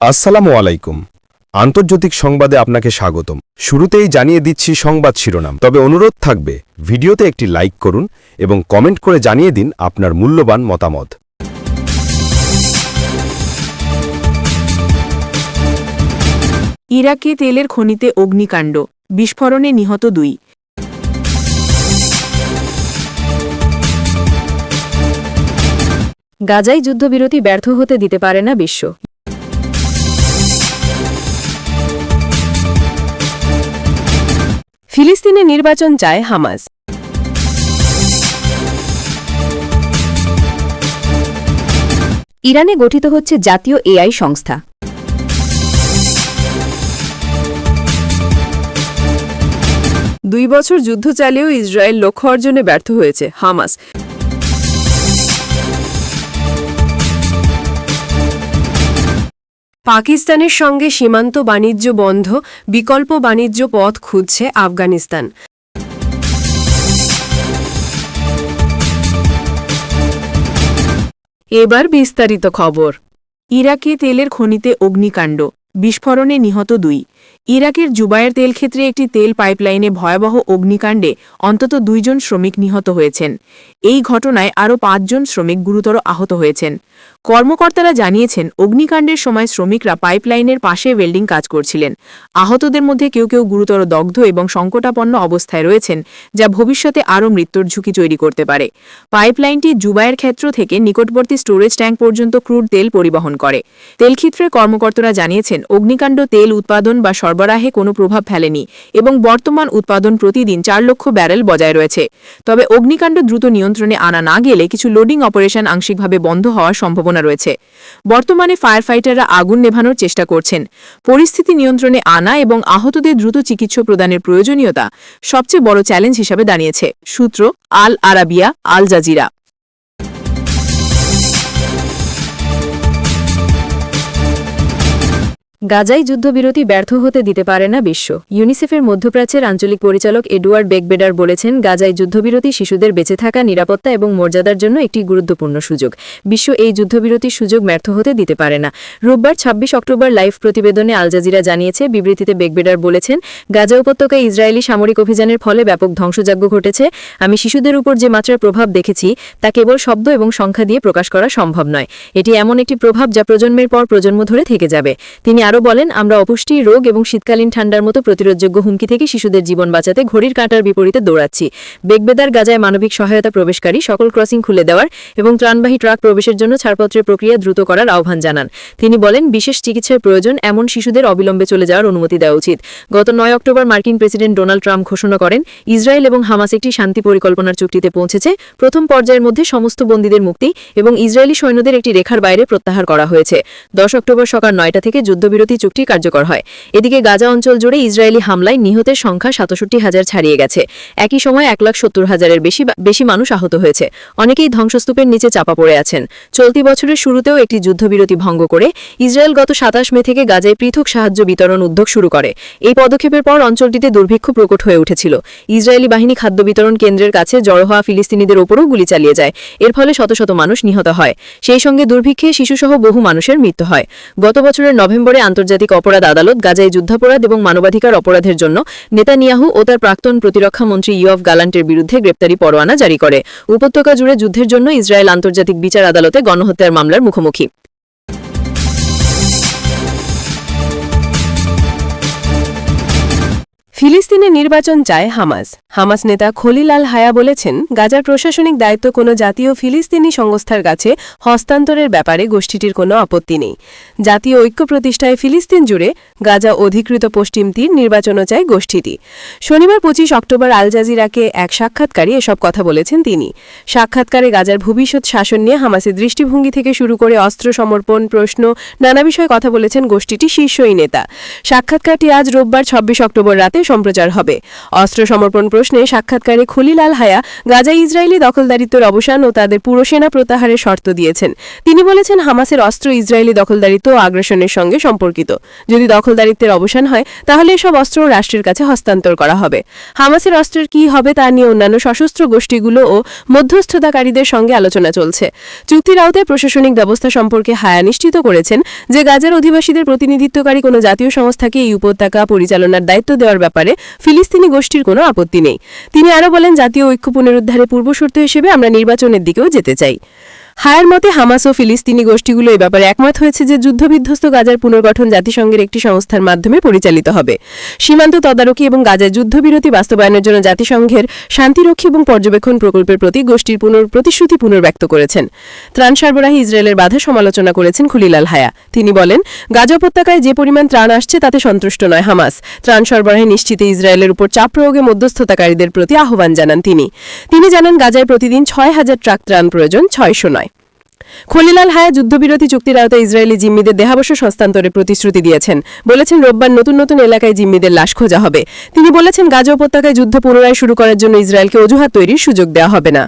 আসসালামু আলাইকুম। আন্তর্জাতিক সংবাদে আপনাকে স্বাগতম। শুরুতেই জানিয়ে দিচ্ছি সংবাদ শিরোনাম। তবে অনুরোধ থাকবে, ভিডিওতে একটি লাইক করুন এবং কমেন্ট করে জানিয়ে দিন আপনার মূল্যবান মতামত। ইরাকে তেলের খনিতে অগ্নিকাণ্ড, বিস্ফোরণে নিহত দুই। গাজায় যুদ্ধবিরতি ব্যর্থ হতে দিতে পারে না বিশ্ব। ফিলিস্তিনে নির্বাচন চায় হামাস। ইরানে গঠিত হচ্ছে জাতীয় এআই সংস্থা। দুই বছর যুদ্ধ চালিয়েও ইসরায়েল লক্ষ্য অর্জনে ব্যর্থ হয়েছে হামাস। পাকিস্তানের সঙ্গে সীমান্ত বাণিজ্য বন্ধ, বিকল্প বাণিজ্য পথ খুঁজছে আফগানিস্তান। এবার বিস্তারিত খবর। ইরাকে তেলের খনিতে অগ্নিকাণ্ড, বিস্ফোরণে নিহত দুই। ইরাকের জুবায়ের তেল ক্ষেত্রে একটি তেল পাইপলাইনে ভয়াবহ অগ্নিকাণ্ডে অন্তত দুইজন শ্রমিক নিহত হয়েছেন। এই ঘটনায় আরও পাঁচজন শ্রমিক গুরুতর আহত হয়েছেন। কর্মকর্তারা জানিয়েছেন, অগ্নিকাণ্ডের সময় শ্রমিকরা পাইপলাইনের পাশে ওয়েল্ডিং কাজ করছিলেন। আহতদের মধ্যে কেউ কেউ গুরুতর দগ্ধ এবং সংকটাপন্ন অবস্থায় রয়েছেন, যা ভবিষ্যতে আরও মৃত্যুর ঝুঁকি তৈরি করতে পারে। পাইপলাইনটি জুবায়ের ক্ষেত্র থেকে নিকটবর্তী স্টোরেজ ট্যাঙ্ক পর্যন্ত ক্রুড তেল পরিবহন করে। তেলক্ষেত্রের কর্মকর্তারা জানিয়েছেন, অগ্নিকাণ্ড তেল উৎপাদন বা সরবরাহে কোনো প্রভাব ফেলেনি এবং বর্তমান উৎপাদন প্রতিদিন চার লক্ষ ব্যারেল বজায় রয়েছে। তবে অগ্নিকাণ্ড দ্রুত নিয়ন্ত্রণে আনা না গেলে কিছু লোডিং অপারেশন আংশিকভাবে বন্ধ হওয়ার সম্ভাবনা রয়েছে। বর্তমানে ফায়ার ফাইটাররা আগুন নেভানোর চেষ্টা করছেন। পরিস্থিতি নিয়ন্ত্রণে আনা এবং আহতদের দ্রুত চিকিৎসা প্রদানের প্রয়োজনীয়তা সবচেয়ে বড় চ্যালেঞ্জ হিসাবে দাঁড়িয়েছে। সূত্র আল আরাবিয়া, আল জাজিরা। গাজায় যুদ্ধবিরতি ব্যর্থ হতে দিতে পারে না বিশ্ব। ইউনিসেফের মধ্যপ্রাচ্যের আঞ্চলিক পরিচালক এডুয়ার্ড বেকবেডার বলেছেন, গাজায় যুদ্ধবিরতি শিশুদের বেঁচে থাকা, নিরাপত্তা এবং মর্যাদার জন্য একটি গুরুত্বপূর্ণ সুযোগ। বিশ্ব এই যুদ্ধবিরতির সুযোগ ব্যর্থ হতে দিতে পারে না। রোববার ২৬ অক্টোবর লাইভ প্রতিবেদনে আল জাজিরা জানিয়েছে, বিবৃতিতে বেকবেডার বলেছেন, গাজা উপত্যকায় ইসরায়েলি সামরিক অভিযানের ফলে ব্যাপক ধ্বংসযজ্ঞ ঘটেছে। আমি শিশুদের উপর যে মাত্রার প্রভাব দেখেছি, তা কেবল শব্দ এবং সংখ্যা দিয়ে প্রকাশ করা সম্ভব নয়। এটি এমন একটি প্রভাব যা প্রজন্মের পর প্রজন্ম ধরে থেকে যাবে। তিনি আরও বলেন, আমরা অপুষ্টি, রোগ এবং শীতকালীন ঠান্ডার মতো প্রতিরোধযোগ্য হুমকি থেকে শিশুদের জীবন বাঁচাতে ঘড়ির কাঁটার বিপরীতে দৌড়াচ্ছি। বেগবেদার গাজায় মানবিক সহায়তা প্রবেশকারী সকল ক্রসিং খুলে দেওয়ার এবং ত্রাণবাহী ট্রাক প্রবেশের জন্য ছাড়পত্রের প্রক্রিয়া দ্রুত করার আহ্বান জানান। তিনি বলেন, বিশেষ চিকিৎসার প্রয়োজন এমন শিশুদের অবিলম্বে চলে যাওয়ার অনুমতি দেওয়া উচিত। গত নয় অক্টোবর মার্কিন প্রেসিডেন্ট ডোনাল্ড ট্রাম্প ঘোষণা করেন, ইসরায়েল এবং হামাস একটি শান্তি পরিকল্পনার চুক্তিতে পৌঁছেছে। প্রথম পর্যায়ের মধ্যে সমস্ত বন্দীদের মুক্তি এবং ইসরায়েলি সৈন্যদের একটি রেখার বাইরে প্রত্যাহার করা হয়েছে। দশ অক্টোবর সকাল নয়টা থেকে যুদ্ধবিরতি চুক্তি কার্যকর হয়। এদিকে গাজা অঞ্চল জুড়ে ইসরায়েলি হামলায় নিহতের সংখ্যা সাতষট্টি হাজার ছাড়িয়ে গেছে। একই সময় এক লাখ সত্তর হাজারের বেশি বেশি মানুষ আহত হয়েছে। অনেকেই ধ্বংসস্তূপের নিচে চাপা পড়ে আছেন। চলতি বছরের শুরুতেও একটি যুদ্ধবিরতি ভঙ্গ করে ইসরায়েল গত সাতাশ মে থেকে গাজায় পৃথক সাহায্য বিতরণ উদ্যোগ শুরু করে। এই পদক্ষেপের পর অঞ্চলটিতে দুর্ভিক্ষ প্রকট হয়ে উঠেছিল। ইসরায়েলি বাহিনী খাদ্য বিতরণ কেন্দ্রের কাছে জড়ো হওয়া ফিলিস্তিনিদের ওপরও গুলি চালিয়ে যায়। এর ফলে শত শত মানুষ নিহত হয়। সেই সঙ্গে দুর্ভিক্ষে শিশুসহ বহু মানুষের মৃত্যু হয়। গত বছরের নভেম্বরে আন্তর্জাতিক অপরাধ আদালত, গাজায় যুদ্ধাপরাধ এবং মানবাধিকার অপরাধের জন্য নেতানিয়াহু ও তার প্রাক্তন প্রতিরক্ষা মন্ত্রী ইয়ফ গালান্টের বিরুদ্ধে গ্রেপ্তারি পরোয়ানা জারি করে। উপত্যকা জুড়ে যুদ্ধের জন্য ইসরায়েল আন্তর্জাতিক বিচার আদালতে গণহত্যার মামলার মুখোমুখি। ফিলিস্তিনে নির্বাচন চায় হামাস। হামাস নেতা খলিল আল হায়া বলেছেন, গাজার প্রশাসনিক দায়িত্ব কোনো জাতীয় ফিলিস্তিনি সংস্থার কাছে হস্তান্তরের ব্যাপারে গোষ্ঠীটির কোনো আপত্তি নেই। জাতীয় ঐক্য প্রতিষ্ঠায় ফিলিস্তিন জুড়ে গাজা অধিকৃত পশ্চিম তীর নির্বাচনও চায় গোষ্ঠীটি। শনিবার পঁচিশ অক্টোবর আল জাজিরাকে এক সাক্ষাৎকারে এসব কথা বলেছেন তিনি। সাক্ষাৎকারে গাজার ভবিষ্যৎ শাসন নিয়ে হামাসের দৃষ্টিভঙ্গি থেকে শুরু করে অস্ত্র সমর্পণ, প্রশ্ন, নানা বিষয়ে কথা বলেছেন গোষ্ঠীটি শীর্ষই নেতা। সাক্ষাৎকারটি আজ রোববার ২৬ অক্টোবর রাতে সম্প্রচার হবে। অস্ত্র সমর্পণ প্রশ্নে সাক্ষাৎকারে খলিলাল হায়া গাজা ইসরায়েলি দখলদারিত্বের অবসান ও তাদের পুরো সেনা প্রত্যাহারের শর্ত দিয়েছেন। তিনি বলেছেন, হামাসের অস্ত্র ইসরায়েলি দখলদারিত্ব ও আগ্রাসনের সঙ্গে সম্পর্কিত। যদি দখলদারিত্বের অবসান হয়, তাহলে এসব অস্ত্র রাষ্ট্রের কাছে হস্তান্তর করা হবে। হামাসের অস্ত্রের কি হবে তা নিয়ে অন্যান্য সশস্ত্র গোষ্ঠীগুলো ও মধ্যস্থতাকারীদের সঙ্গে আলোচনা চলছে। চুক্তির আওতায় প্রশাসনিক ব্যবস্থা সম্পর্কে হায়া নিশ্চিত করেছেন যে গাজার অধিবাসীদের প্রতিনিধিত্বকারী কোনো জাতীয় সংস্থাকে এই উপত্যকা পরিচালনার দায়িত্ব দেওয়ার ব্যাপারে ফিলিস্তিনি গোষ্ঠীর কোনো আপত্তি নেই। তিনি আরও বলেন, জাতীয় ঐক্য পুনরুদ্ধারে পূর্বশর্ত হিসেবে আমরা নির্বাচনের দিকেও যেতে চাই। হায়ার মতে হামাস ও ফিলিস্তিনি গোষ্ঠীগুলো এই ব্যাপারে একমত হয়েছে যে যুদ্ধবিধ্বস্ত গাজার পুনর্গঠন জাতিসংঘের একটি সংস্থার মাধ্যমে পরিচালিত হবে। সীমান্ত তদারকি এবং গাজায় যুদ্ধবিরতি বাস্তবায়নের জন্য জাতিসংঘের শান্তিরক্ষী এবং পর্যবেক্ষণ প্রকল্পের প্রতি গোষ্ঠীর পুনর প্রতিশ্রুতি পুনর্ব্যক্ত করেছেন। ত্রাণ সরবরাহে ইসরায়েলের বাধা সমালোচনা করেছেন খুলিলাল হায়া। তিনি বলেন, গাজা উপত্যকায় যে পরিমাণ ত্রাণ আসছে তাতে সন্তুষ্ট নয় হামাস। ত্রাণ সরবরাহে নিশ্চিতে ইসরায়েলের উপর চাপ প্রয়োগে মধ্যস্থতাকারীদের প্রতি আহ্বান জানান তিনি। তিনি জানান, গাজায় প্রতিদিন ছয় হাজার ট্রাক ত্রাণ প্রয়োজন, ছয়শো নয়। খলিলাল হায়া যুদ্ধবিরতি চুক্তির আওতায় ইসরায়েলি জিম্মিদের দেহাবশেষ হস্তান্তরের প্রতিশ্রুতি দিয়েছেন। বলেছেন, রোববার নতুন নতুন এলাকায় জিম্মিদের লাশ খোঁজা হবে। তিনি বলেছেন, গাজা উপত্যকায় যুদ্ধ পুনরায় শুরু করার জন্য ইসরায়েলকে অজুহাত তৈরির সুযোগ দেওয়া হবে না।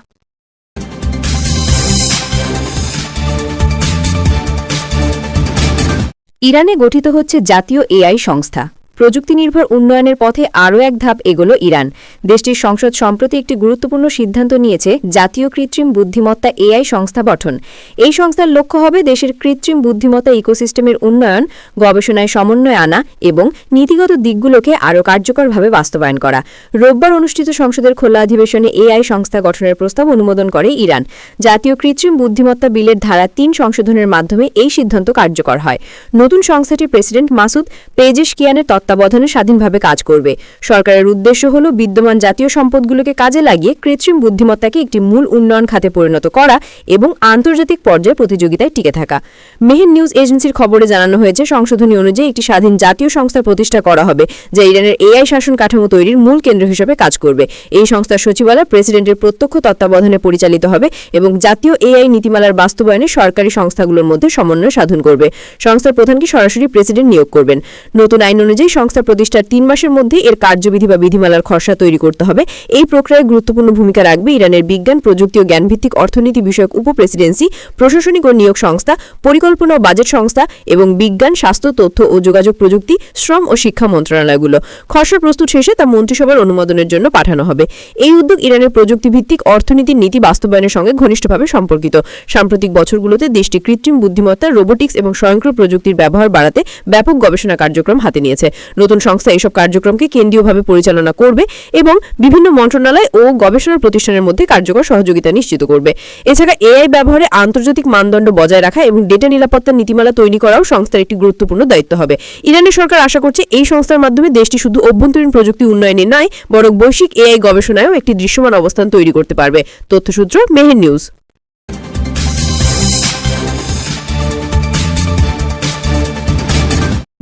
ইরানে গঠিত হচ্ছে জাতীয় এআই সংস্থা। প্রযুক্তি নির্ভর উন্নয়নের পথে আরও এক ধাপ এগোলো ইরান। দেশটির সংসদ সম্প্রতি একটি গুরুত্বপূর্ণ সিদ্ধান্ত নিয়েছে, জাতীয় কৃত্রিম বুদ্ধিমত্তা এআই সংস্থা গঠন। এই সংস্থার লক্ষ্য হবে দেশের কৃত্রিম বুদ্ধিমত্তা ইকোসিস্টেমের উন্নয়ন, গবেষণায় সমন্বয় আনা এবং নীতিগত দিকগুলোকে আরও কার্যকরভাবে বাস্তবায়ন করা। রোববার অনুষ্ঠিত সংসদের খোলা অধিবেশনে এআই সংস্থা গঠনের প্রস্তাব অনুমোদন করে ইরান। জাতীয় কৃত্রিম বুদ্ধিমত্তা বিলের ধারা তিন সংশোধনের মাধ্যমে এই সিদ্ধান্ত কার্যকর হয়। নতুন সংস্থাটির প্রেসিডেন্ট মাসুদ পেজেশকিয়ানের তত্ত্বাবধানে স্বাধীনভাবে কাজ করবে। সরকারের উদ্দেশ্য হল বিদ্যমান জাতীয় সম্পদগুলোকে কাজে লাগিয়ে কৃত্রিম বুদ্ধিমত্তাকে একটি মূল উন্নয়ন খাতে পরিণত করা এবং আন্তর্জাতিক পর্যায়ে প্রতিযোগিতায় টিকে থাকা। মেহের নিউজ এজেন্সির খবরে জানানো হয়েছে, সংশোধনী অনুযায়ী একটি স্বাধীন জাতীয় সংস্থা প্রতিষ্ঠা করা হবে, যা ইরানের এআই শাসন কাঠামো তৈরির মূল কেন্দ্র হিসেবে কাজ করবে। এই সংস্থার সচিবালয় প্রেসিডেন্টের প্রত্যক্ষ তত্ত্বাবধানে পরিচালিত হবে এবং জাতীয় এআই নীতিমালার বাস্তবায়নে সরকারি সংস্থাগুলোর মধ্যে সমন্বয় সাধন করবে। সংস্থার প্রধানকে সরাসরি প্রেসিডেন্ট নিয়োগ করবেন। নতুন আইন অনুযায়ী সংস্থা প্রতিষ্ঠার তিন মাসের মধ্যে এর কার্যবিধি বা বিধিমালার খসড়া তৈরি করতে হবে। এই প্রক্রিয়ায় গুরুত্বপূর্ণ ভূমিকা রাখবে ইরানের বিজ্ঞান, প্রযুক্তি ও জ্ঞানভিত্তিক অর্থনীতি বিষয়ক উপপ্রেসিডেন্সি, প্রশাসনিক ও নিয়োগ সংস্থা, পরিকল্পনা ও বাজেট সংস্থা এবং বিজ্ঞান, স্বাস্থ্য, তথ্য ও যোগাযোগ প্রযুক্তি, শ্রম ও শিক্ষা মন্ত্রণালয়গুলো। খসড়া প্রস্তুত শেষে তা মন্ত্রিসভার অনুমোদনের জন্য পাঠানো হবে। এই উদ্যোগ ইরানের প্রযুক্তিভিত্তিক অর্থনীতির নীতি বাস্তবায়নের সঙ্গে ঘনিষ্ঠভাবে সম্পর্কিত। সাম্প্রতিক বছরগুলোতে দেশটি কৃত্রিম বুদ্ধিমত্তা, রোবোটিক্স এবং স্বয়ংক্রিয় প্রযুক্তির ব্যবহার বাড়াতে ব্যাপক গবেষণা কার্যক্রম হাতে নিয়েছে। নতুন সংস্থা এসব কার্যক্রমকে কেন্দ্রীয়ভাবে পরিচালনা করবে এবং বিভিন্ন মন্ত্রণালয় ও গবেষণা প্রতিষ্ঠানের মধ্যে কার্যকর সহযোগিতা নিশ্চিত করবে। এছাড়া এআই ব্যবহারে আন্তর্জাতিক মানদণ্ড বজায় রাখা এবং ডেটা নিরাপত্তা নীতিমালা তৈরি করাও সংস্থার একটি গুরুত্বপূর্ণ দায়িত্ব হবে। ইরানের সরকার আশা করছে এই সংস্থার মাধ্যমে দেশটি শুধু অভ্যন্তরীণ প্রযুক্তি উন্নয়নে নয়, বরং বৈশ্বিক এআই গবেষণায়ও একটি দৃশ্যমান অবস্থান তৈরি করতে পারবে। তথ্যসূত্র মেহের নিউজ।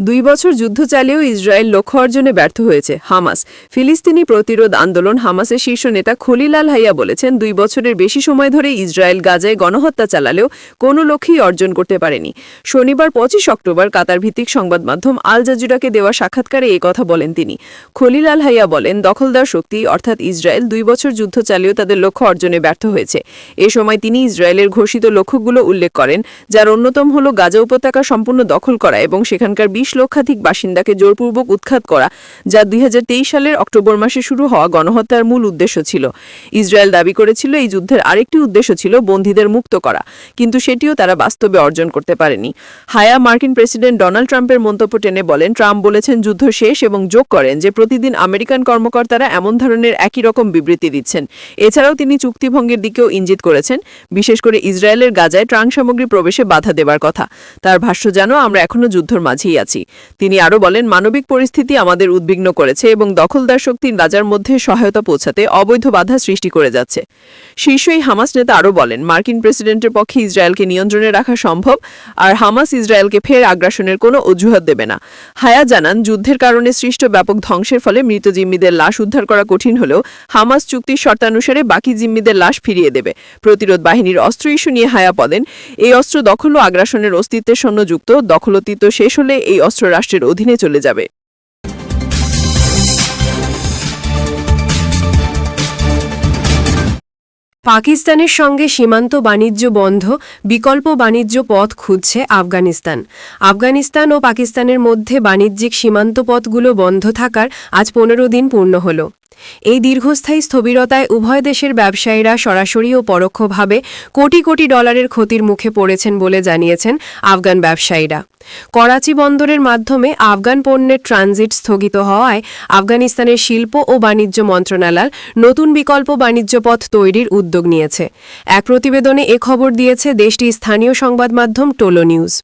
দুই বছর যুদ্ধ চালিয়েও ইসরায়েল লক্ষ্য অর্জনে ব্যর্থ হয়েছে হামাস। ফিলিস্তিনি প্রতিরোধ আন্দোলন হামাসের শীর্ষ নেতা খলিলাল হাইয়া বলেছেন, দুই বছরের বেশি সময় ধরে ইসরায়েল গাজায় গণহত্যা চালালেও কোনো লক্ষ্যই অর্জন করতে পারেনি। শনিবার পঁচিশ অক্টোবর কাতার ভিত্তিক সংবাদ মাধ্যম আল জাজিরাকে দেওয়া সাক্ষাৎকারে এই কথা বলেন তিনি। খলিলাল হাইয়া বলেন, দখলদার শক্তি, অর্থাৎ ইসরায়েল, দুই বছর যুদ্ধ চালিয়েও তাদের লক্ষ্য অর্জনে ব্যর্থ হয়েছে। এ সময় তিনি ইসরায়েলের ঘোষিত লক্ষ্যগুলো উল্লেখ করেন, যার অন্যতম হল গাজা উপত্যকা সম্পূর্ণ দখল করা এবং সেখানকার বিশ লক্ষাধিক বাসিন্দাকে জোরপূর্বক উৎখাত করা, যা দুই হাজার তেইশ সালের অক্টোবর মাসে শুরু হওয়া গণহত্যার মূল উদ্দেশ্য ছিল। ইসরায়েল দাবি করেছিল এই যুদ্ধের আরেকটি উদ্দেশ্য ছিল বন্দীদের মুক্ত করা, কিন্তু সেটিও তারা বাস্তবে অর্জন করতে পারেনি। হায়া মার্কিন প্রেসিডেন্ট ডোনাল্ড ট্রাম্পের মন্তব্য টেনে বলেন, ট্রাম্প বলেছেন যুদ্ধ শেষ এবং যোগ করেন যে প্রতিদিন আমেরিকান কর্মকর্তারা এমন ধরনের একই রকম বিবৃতি দিচ্ছেন। এছাড়াও তিনি চুক্তিভঙ্গের দিকেও ইঙ্গিত করেছেন, বিশেষ করে ইসরায়েলের গাজায় ত্রাণ সামগ্রী প্রবেশে বাধা দেবার কথা। তার ভাষ্য যেন আমরা এখনও যুদ্ধর মাঝেই আছি। তিনি আরও বলেন, মানবিক পরিস্থিতি আমাদের উদ্বিগ্ন করেছে এবং দখলদার শক্তি রাজার মধ্যে সহায়তা পৌঁছাতে অবৈধ বাধা সৃষ্টি করে যাচ্ছে। শীর্ষ এই হামাস নেতা আরও বলেন, মার্কিন প্রেসিডেন্টের পক্ষে ইসরায়েলকে নিয়ন্ত্রণে রাখা সম্ভব, আর হামাস ইসরায়েলকে ফের আগ্রাসনের কোনো অজুহাত দেবে না। হায়া জানান, যুদ্ধের কারণে সৃষ্ট ব্যাপক ধ্বংসের ফলে মৃত জিম্মিদের লাশ উদ্ধার করা কঠিন হলেও হামাস চুক্তির শর্তানুসারে বাকি জিম্মিদের লাশ ফিরিয়ে দেবে। প্রতিরোধ বাহিনীর অস্ত্র ইস্যু নিয়ে হায়া বলেন, এই অস্ত্র দখল ও আগ্রাসনের অস্তিত্বের সঙ্গে যুক্ত, দখলতীত শেষ হলে এই অস্ত্র রাষ্ট্রের অধীনে চলে যাবে। পাকিস্তানের সঙ্গে সীমান্ত বাণিজ্য বন্ধ, বিকল্প বাণিজ্য পথ খুঁজছে আফগানিস্তান। আফগানিস্তান ও পাকিস্তানের মধ্যে বাণিজ্যিক সীমান্ত পথগুলো বন্ধ থাকার আজ পনেরো দিন পূর্ণ হল। এই দীর্ঘস্থায়ী স্থবিরতায় উভয় দেশের ব্যবসায়ীরা সরাসরি ও পরোক্ষভাবে কোটি কোটি ডলারের ক্ষতির মুখে পড়েছেন বলে জানিয়েছেন আফগান ব্যবসায়ীরা। করাচি বন্দরের মাধ্যমে আফগান পণ্যের ট্রানজিট স্থগিত হওয়ায় আফগানিস্তানের শিল্প ও বাণিজ্য মন্ত্রণালয় নতুন বিকল্প বাণিজ্য পথ তৈরির উদ্যোগ নিয়েছে। এক প্রতিবেদনে এ খবর দিয়েছে দেশটির স্থানীয় সংবাদ মাধ্যম টোলো নিউজ।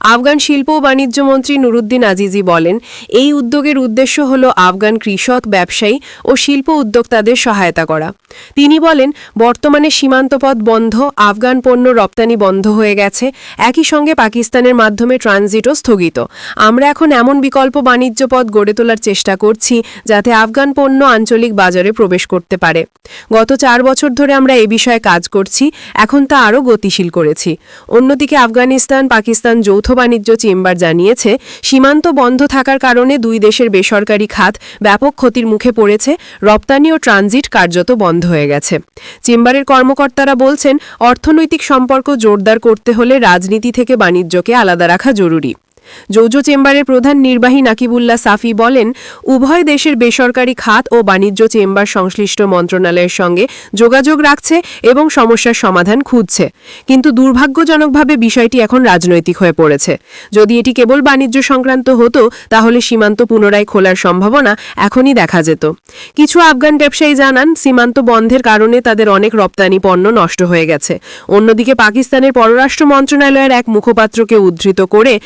আফগান শিল্প ও বাণিজ্য মন্ত্রী নুরুদ্দিন আজিজি বলেন, এই উদ্যোগের উদ্দেশ্য হল আফগান কৃষক, ব্যবসায়ী ও শিল্প উদ্যোক্তাদের সহায়তা করা। তিনি বলেন, বর্তমানে সীমান্তপথ বন্ধ, আফগান পণ্য রপ্তানি বন্ধ হয়ে গেছে। একই সঙ্গে পাকিস্তানের মাধ্যমে ট্রানজিটও স্থগিত। আমরা এখন এমন বিকল্প বাণিজ্য পথ গড়ে তোলার চেষ্টা করছি যাতে আফগান পণ্য আঞ্চলিক বাজারে প্রবেশ করতে পারে। গত চার বছর ধরে আমরা এ বিষয়ে কাজ করছি, এখন তা আরও গতিশীল করেছি। অন্যদিকে আফগানিস্তান, পাকিস্তান যৌথ বাণিজ্য চেম্বার জানিয়েছে, সীমান্ত বন্ধ থাকার কারণে দুই দেশের বেসরকারি খাত ব্যাপক ক্ষতির মুখে পড়েছে, রপ্তানি ও ট্রানজিট কার্যত বন্ধ হয়ে গেছে। চেম্বারের কর্মকর্তারা বলছেন, অর্থনৈতিক সম্পর্ক জোরদার করতে হলে রাজনীতি থেকে বাণিজ্যকে আলাদা রাখা জরুরি। ルリ。যৌজ চেম্বারের প্রধান নির্বাহী নাকিবুল্লাহ সাফি বলেন, উভয় দেশের বেসরকারি খাত ও বাণিজ্য চেম্বার সংশ্লিষ্ট মন্ত্রণালয়ের সঙ্গে যোগাযোগ রাখছে এবং সমস্যার সমাধান খুঁজছে। কিন্তু দুর্ভাগ্যজনকভাবে বিষয়টি এখন রাজনৈতিক হয়ে পড়েছে। যদি এটি কেবল বাণিজ্য সংক্রান্ত হতো, তাহলে সীমান্ত পুনরায় খোলার সম্ভাবনা এখনই দেখা যেত। কিছু আফগান ব্যবসায়ী জানান, সীমান্ত বন্ধের কারণে তাদের অনেক রপ্তানি পণ্য নষ্ট হয়ে গেছে। অন্যদিকে পাকিস্তানের পররাষ্ট্র মন্ত্রণালয়ের এক মুখপাত্রকে উদ্ধৃত করে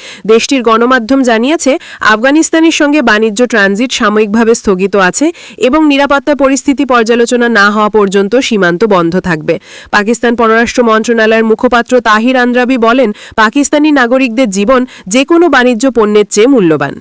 দেশটির গণমাধ্যম জানিয়েছে, আফগানিস্তানের সঙ্গে বাণিজ্য ট্রানজিট সাময়িকভাবে স্থগিত আছে এবং নিরাপত্তা পরিস্থিতি পর্যালোচনা না হওয়া পর্যন্ত সীমান্ত বন্ধ থাকবে। পাকিস্তান পররাষ্ট্র মন্ত্রণালয়ের মুখপাত্র তাহির আন্দ্রাবি বলেন, পাকিস্তানি নাগরিকদের জীবন যে কোনো বাণিজ্য পণ্যের চেয়ে মূল্যবান।